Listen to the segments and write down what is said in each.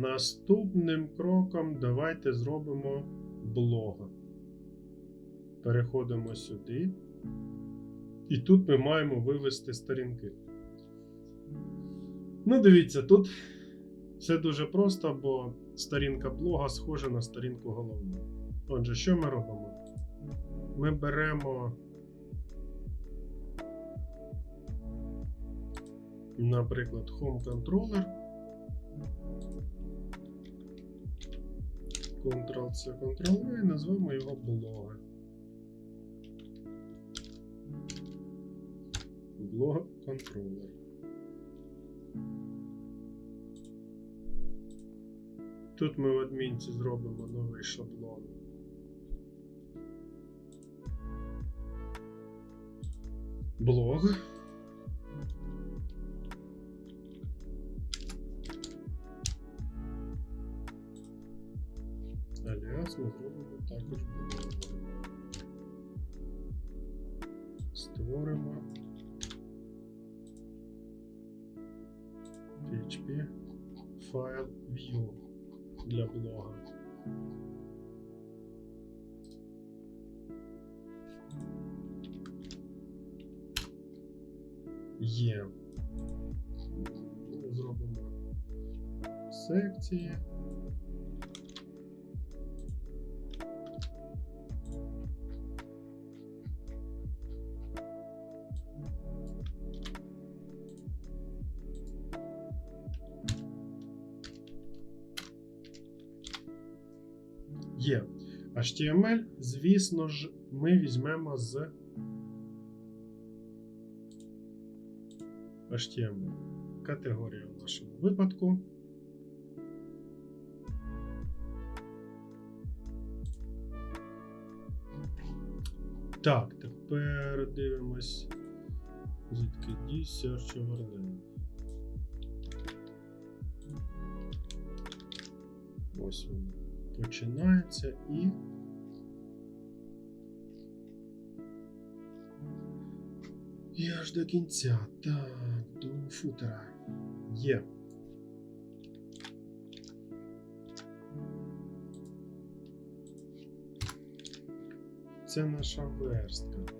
Наступним кроком давайте зробимо блог. Переходимо сюди. І тут ми маємо вивести сторінки. Ну, дивіться, тут все дуже просто, бо сторінка блога схожа на сторінку головну. Отже, що ми робимо? Ми беремо, наприклад, Home Controller. Ctrl-C, Ctrl-V і назвемо його блога. Блог контролер. Тут ми в адмінці зробимо новий шаблон. Блог. Файл view для блога. Є. Зробимо секції. Є. HTML, звісно ж, ми візьмемо з HTML. Категорія в нашому випадку. Так, тепер дивимось. Звідки D Search Overlay. Ось він починається і. І аж до кінця. Так, до футера. Є. Це наша верстка.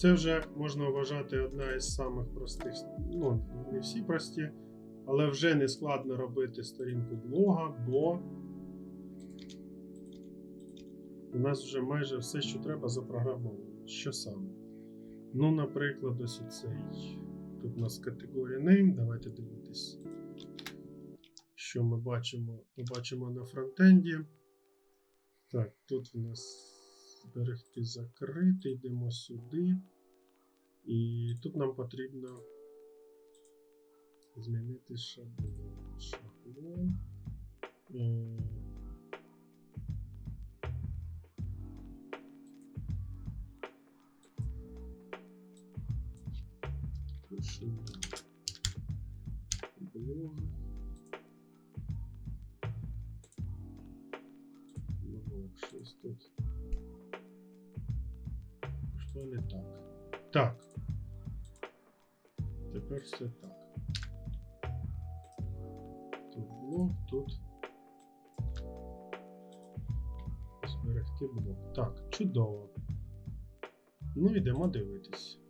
Це вже можна вважати одна із самих простих. Ну, не всі прості, але вже не складно робити сторінку блога, бо у нас вже майже все, що треба, запрограмовано. Що саме? Ну, наприклад, ось цей. Тут у нас категорія name. Давайте дивитись, що ми бачимо. Ми бачимо на фронтенді. Так, тут у нас зберегти закрити, йдемо сюди. І тут нам потрібно змінити шаблон. Шаблон. Е, Пишемо блог. Блог, щось тут. Що не так? Так. Тепер все так. Тут блок, тут. Зберегти блок. Так, чудово. Ну, йдемо дивитись.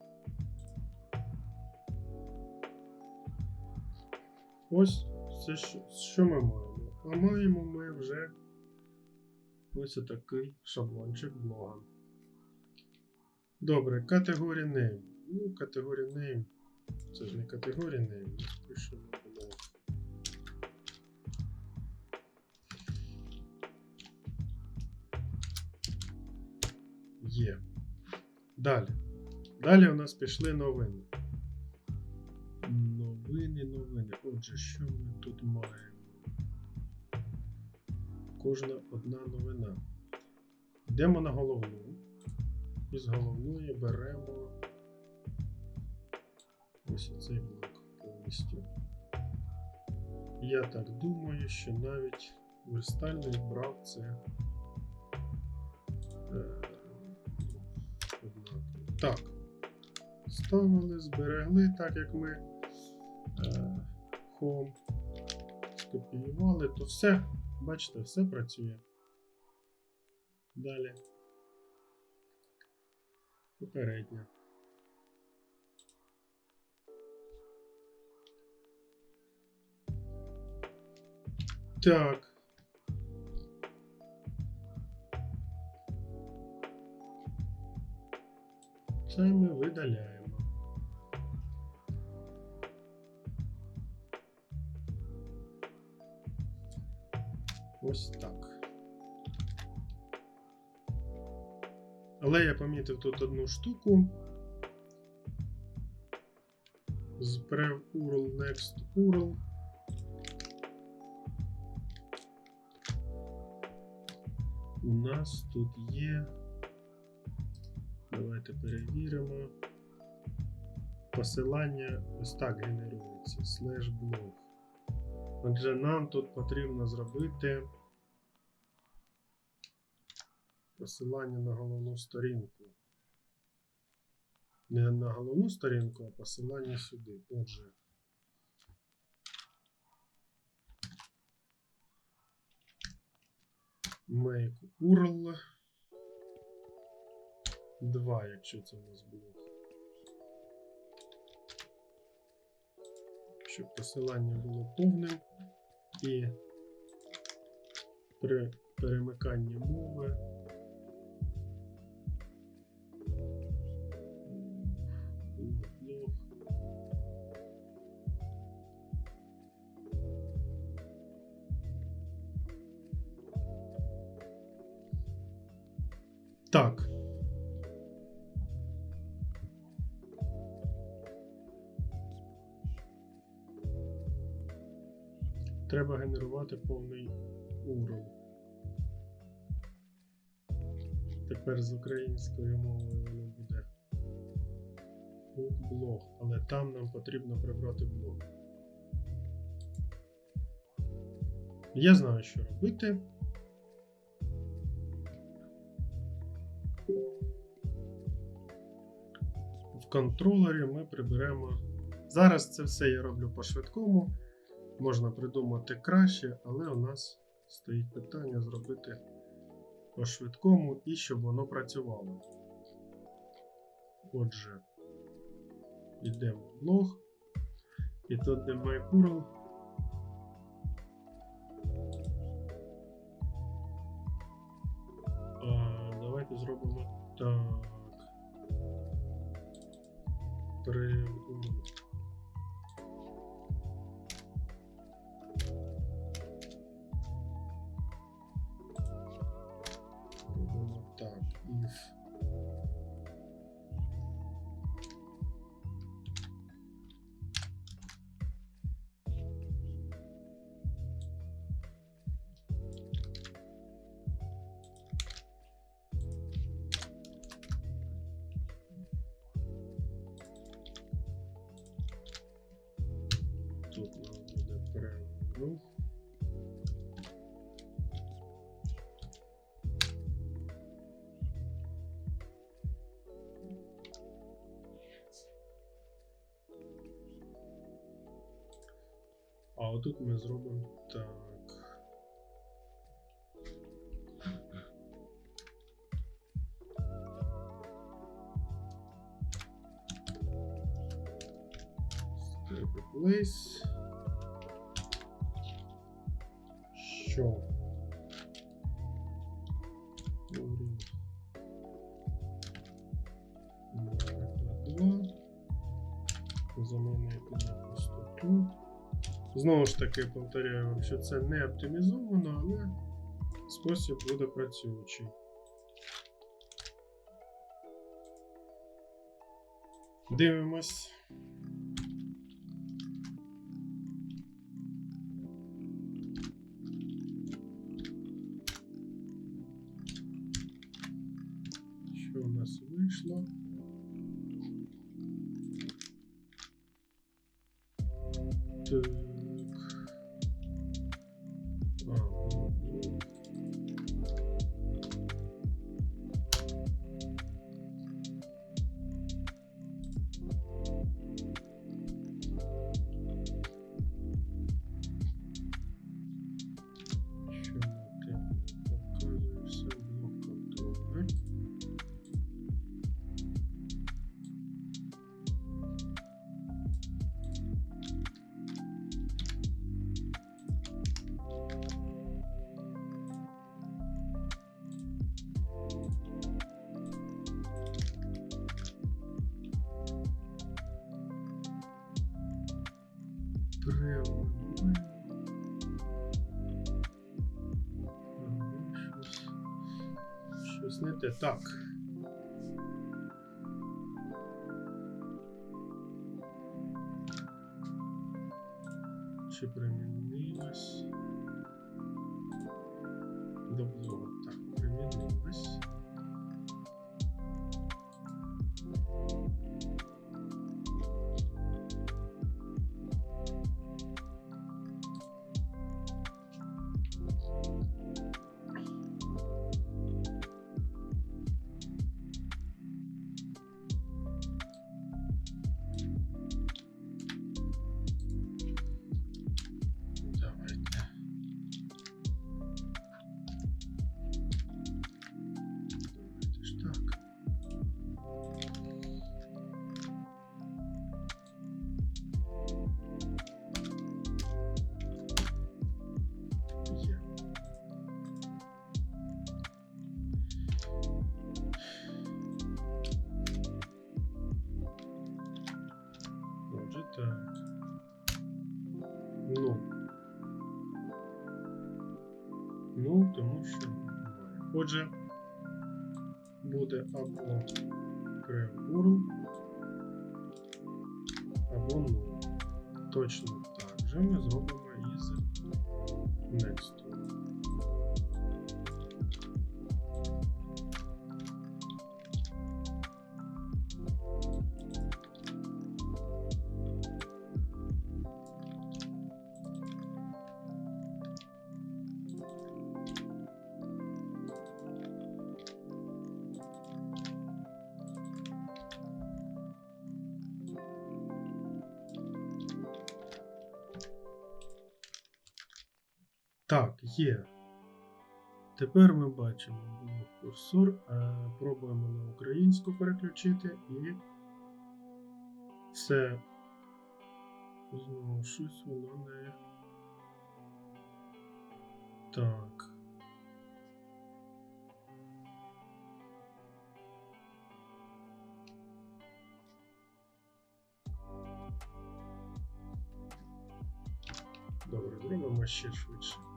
Ось що, що ми маємо. А маємо ми вже ось такий шаблончик блога. Добре, категорія name. Ну, категорія name. Це ж не категорія name. Пишемо. Є. Далі. Далі у нас пішли новини. Новини, новини. Отже, що ми тут маємо? кожна одна новина. Йдемо на головну. І з головної беремо ось цей блок повністю. Я так думаю, що навіть верстальний брав це. Е. Так. Ставили, зберегли, так як ми е, home скопіювали, то все, бачите, все працює. Далі. Попередня. Так. Це ми видаляємо. Але я помітив тут одну штуку. З prev URL next URL. У нас тут є. Давайте перевіримо. Посилання ось так генерується. Слеш блог. Отже, нам тут потрібно зробити посилання на головну сторінку. Не на головну сторінку, а посилання сюди. Отже. Make URL 2, якщо це у нас було. Щоб посилання було повним і при перемиканні мови Так. Треба генерувати повний URL. Тепер з українською мовою воно буде блог, але там нам потрібно прибрати блог. Я знаю, що робити. Контролері ми приберемо. Зараз це все я роблю по-швидкому. Можна придумати краще, але у нас стоїть питання зробити по-швидкому і щоб воно працювало. Отже, йдемо в блог. І тут де MyCurl. Давайте зробимо При... А отут ми зробимо так. Таки, повторяю вам, що це не оптимізовано, але спосіб буде працюючий. Дивимось. Щось не те. Ну, тому що немає. Отже, буде або pre-url, або null. Точно так же ми зробимо із next. Тепер ми бачимо курсор. е, Пробуємо на українську переключити і все. Знову щось воно не. Так. Добре, зробимо ще швидше.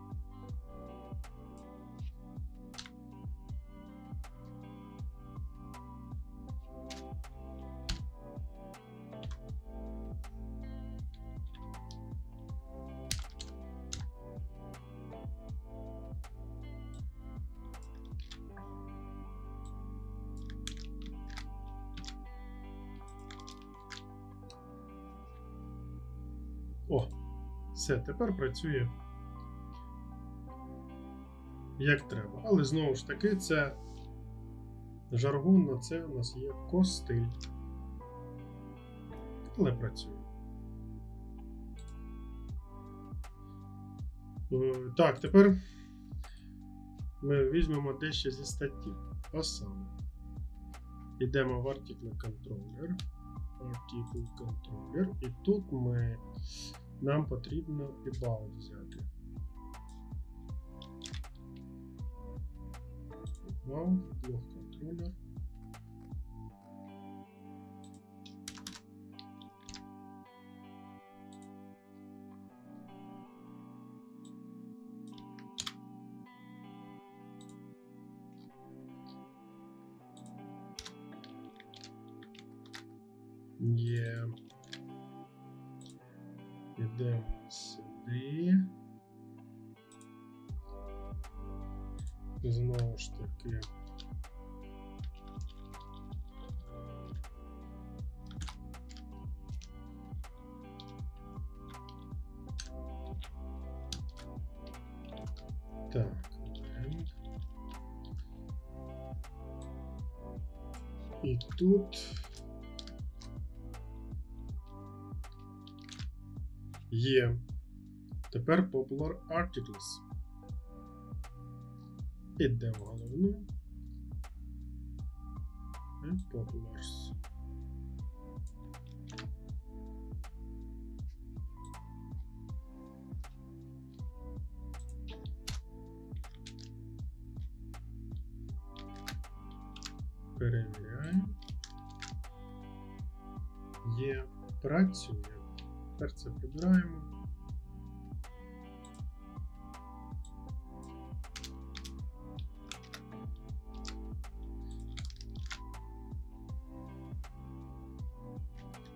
О, все, тепер працює як треба. Але знову ж таки, це жаргонно, це у нас є костиль. Але працює. Е, Так, тепер ми візьмемо дещо зі статті. А саме. Йдемо в Article Controller. Article Controller. І тут ми нам потрібно about взяти. About, блок контролер. йдемо сюди. І знову ж таки. Так, і тут. Є. Тепер Popular Articles. Іде в головну. Populars. Перевіряємо. Є, працює. Тепер це прибираємо.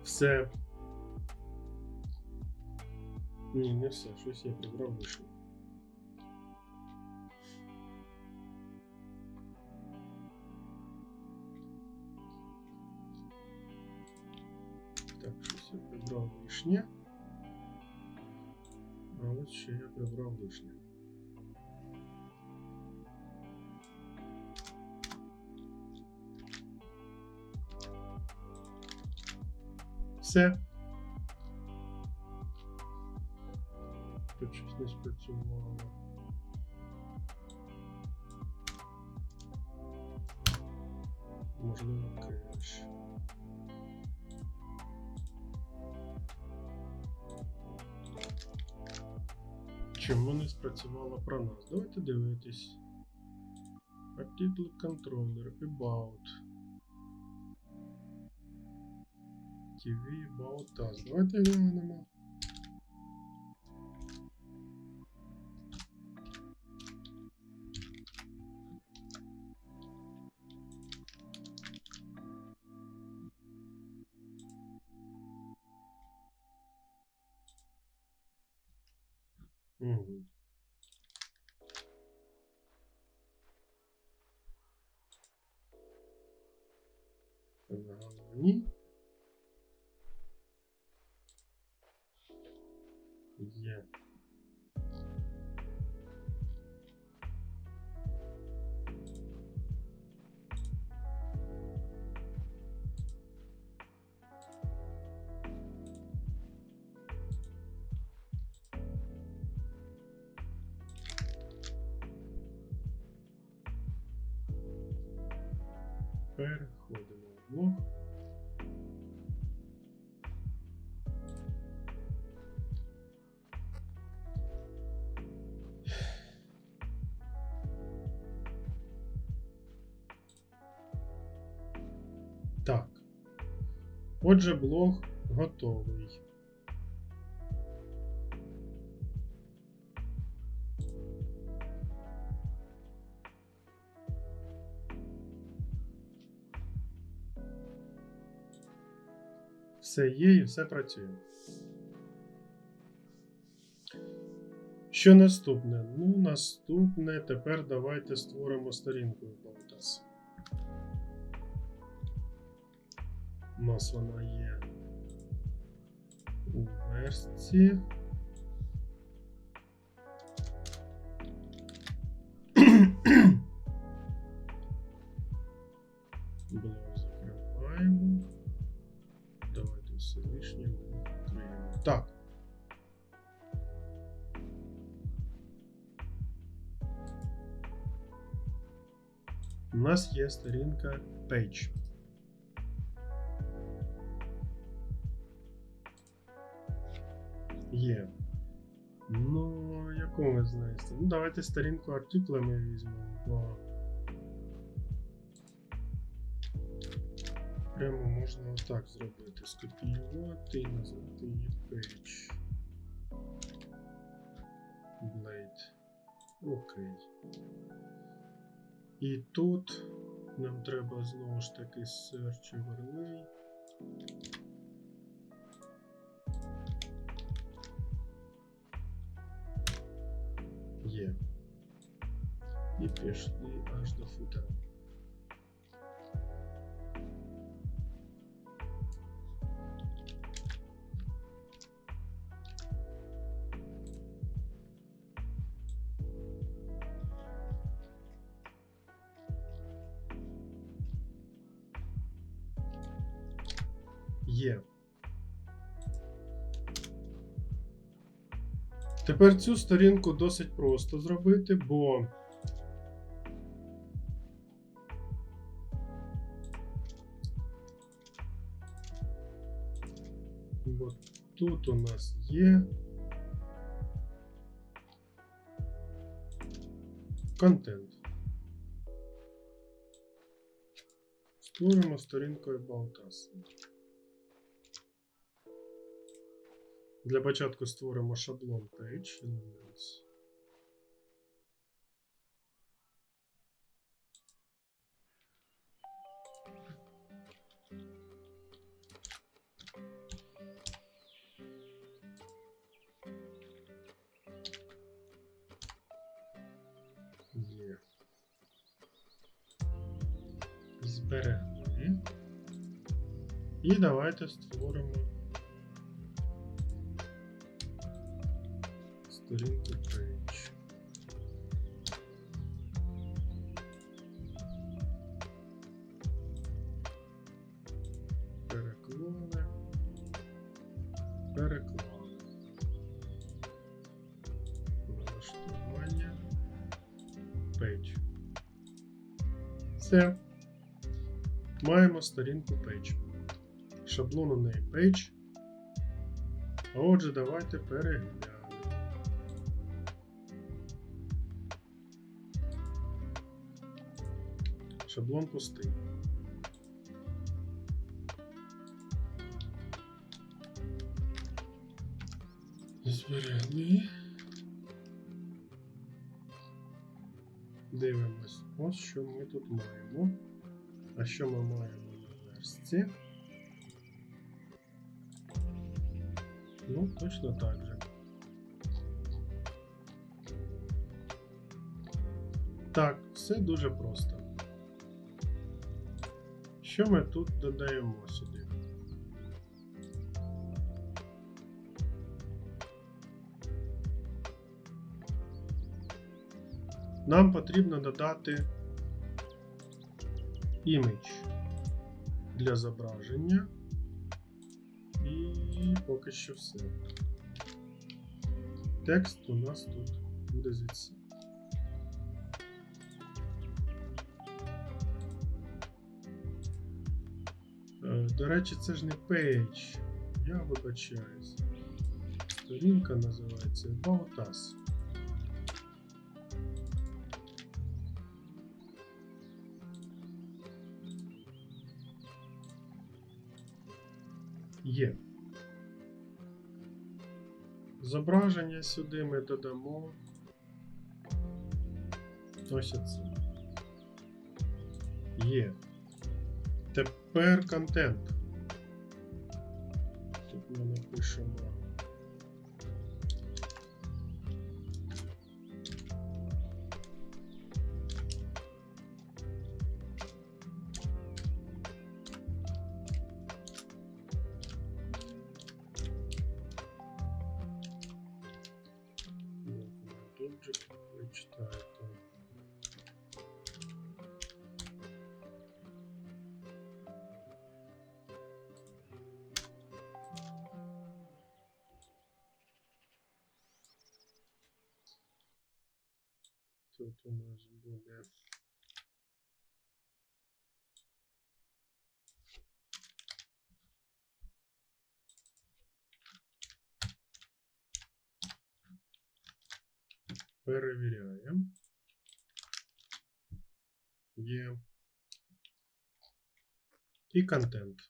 Все. Ні, не все, щось я прибрав лишнє. Так, щось я прибрав лишнє. От ще я прибрав лишнє. Все. Давайте дивитись. Article controller, about. TV, about us. Давайте глянемо. Переходимо в блог. Так. Отже, блог готовий. Все є і все працює. Що наступне? Ну, наступне тепер давайте створимо сторінку Us. У нас вона є у версії. Нас є сторінка Page. Є. Ну, яку ми знаєте? Ну, давайте сторінку артикла ми візьмемо, бо прямо можна отак зробити. Скопіювати і назвати її page. Blade. Окей. І тут нам треба знову ж таки search overlay. Є. І пішли аж до футера. Є. Тепер цю сторінку досить просто зробити, бо бо тут у нас є контент. Створимо сторінку About Для початку створимо шаблон Page Elements. Зберегли. І давайте створимо сторінку Page. Переклали. Переклали. Налаштування. Page. Все. Маємо сторінку Page. Шаблон у неї Page. А отже, давайте переглянемо. Шаблон пустий. Зберегли. Дивимось. Ось що ми тут маємо. А що ми маємо на версті? Ну, точно так же. Так, все дуже просто. Що ми тут додаємо сюди? Нам потрібно додати імідж для зображення. І поки що все. Текст у нас тут буде звідси. До речі, це ж не пейдж. Я вибачаюсь. Сторінка називається About Us. Є. Зображення сюди ми додамо. Ось оце. Є. Тепер контент. Тут ми напишемо. Тут у нас буде перевіряємо. Є. І контент.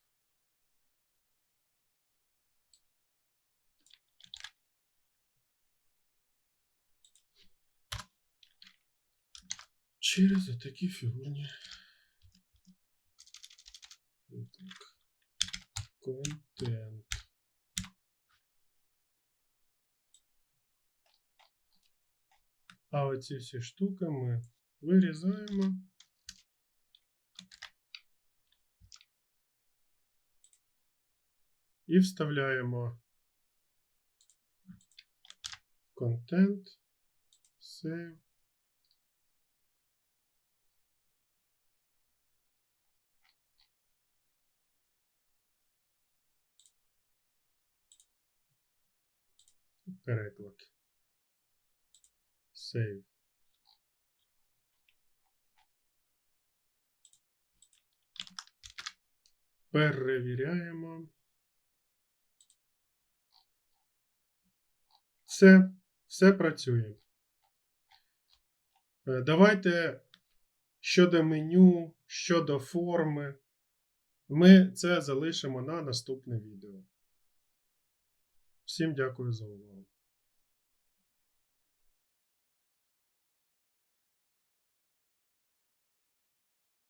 Через такі фігурні. Так. Контент. А оці всі штуки ми вирізаємо. І вставляємо контент, save. Переклад. Save. Перевіряємо. Все, все працює. Е, Давайте щодо меню, щодо форми. Ми це залишимо на наступне відео. Всім дякую за увагу.